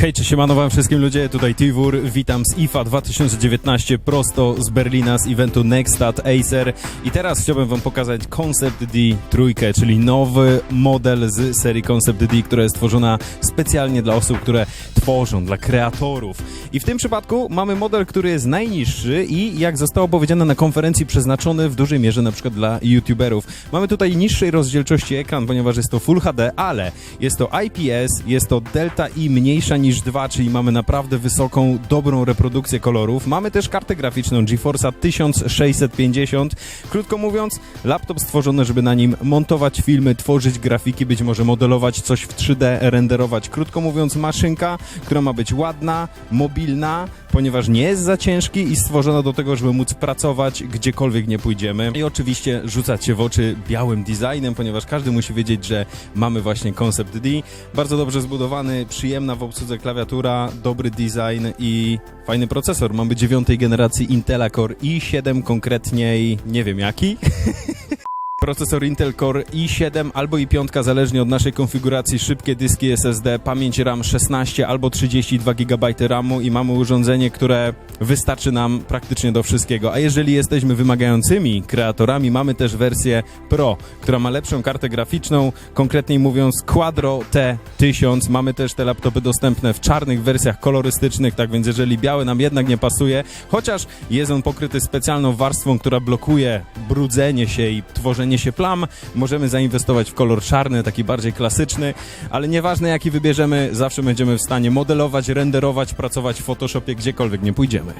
Hej, cześć, siemano wam wszystkim ludzie, tutaj Tiwur, witam z IFA 2019 prosto z Berlina z eventu Nextat Acer i teraz chciałbym wam pokazać Concept D trójkę, czyli nowy model z serii Concept D, która jest stworzona specjalnie dla osób, które tworzą, dla kreatorów. I w tym przypadku mamy model, który jest najniższy i jak zostało powiedziane na konferencji przeznaczony w dużej mierze na przykład dla youtuberów. Mamy tutaj niższej rozdzielczości ekran, ponieważ jest to Full HD, ale jest to IPS, jest to Delta I mniejsza niż 2, czyli mamy naprawdę wysoką, dobrą reprodukcję kolorów. Mamy też kartę graficzną GeForce'a 1650. Krótko mówiąc, laptop stworzony, żeby na nim montować filmy, tworzyć grafiki, być może modelować coś w 3D, renderować. Krótko mówiąc, maszynka, która ma być ładna, mobilna, ponieważ nie jest za ciężki i stworzona do tego, żeby móc pracować gdziekolwiek nie pójdziemy. I oczywiście rzucać się w oczy białym designem, ponieważ każdy musi wiedzieć, że mamy właśnie Concept D. Bardzo dobrze zbudowany, przyjemna w obsłudze klawiatura, dobry design i fajny procesor. Mamy dziewiątej generacji Intela Core i7 konkretniej, nie wiem jaki. Procesor Intel Core i7 albo i5, zależnie od naszej konfiguracji, szybkie dyski SSD, pamięć RAM 16 albo 32 GB RAMu i mamy urządzenie, które wystarczy nam praktycznie do wszystkiego. A jeżeli jesteśmy wymagającymi kreatorami, mamy też wersję Pro, która ma lepszą kartę graficzną, konkretniej mówiąc Quadro T1000. Mamy też te laptopy dostępne w czarnych wersjach kolorystycznych, tak więc jeżeli biały nam jednak nie pasuje, chociaż jest on pokryty specjalną warstwą, która blokuje brudzenie się i tworzenie się plam, możemy zainwestować w kolor czarny, taki bardziej klasyczny, ale nieważne jaki wybierzemy, zawsze będziemy w stanie modelować, renderować, pracować w Photoshopie, gdziekolwiek nie pójdziemy.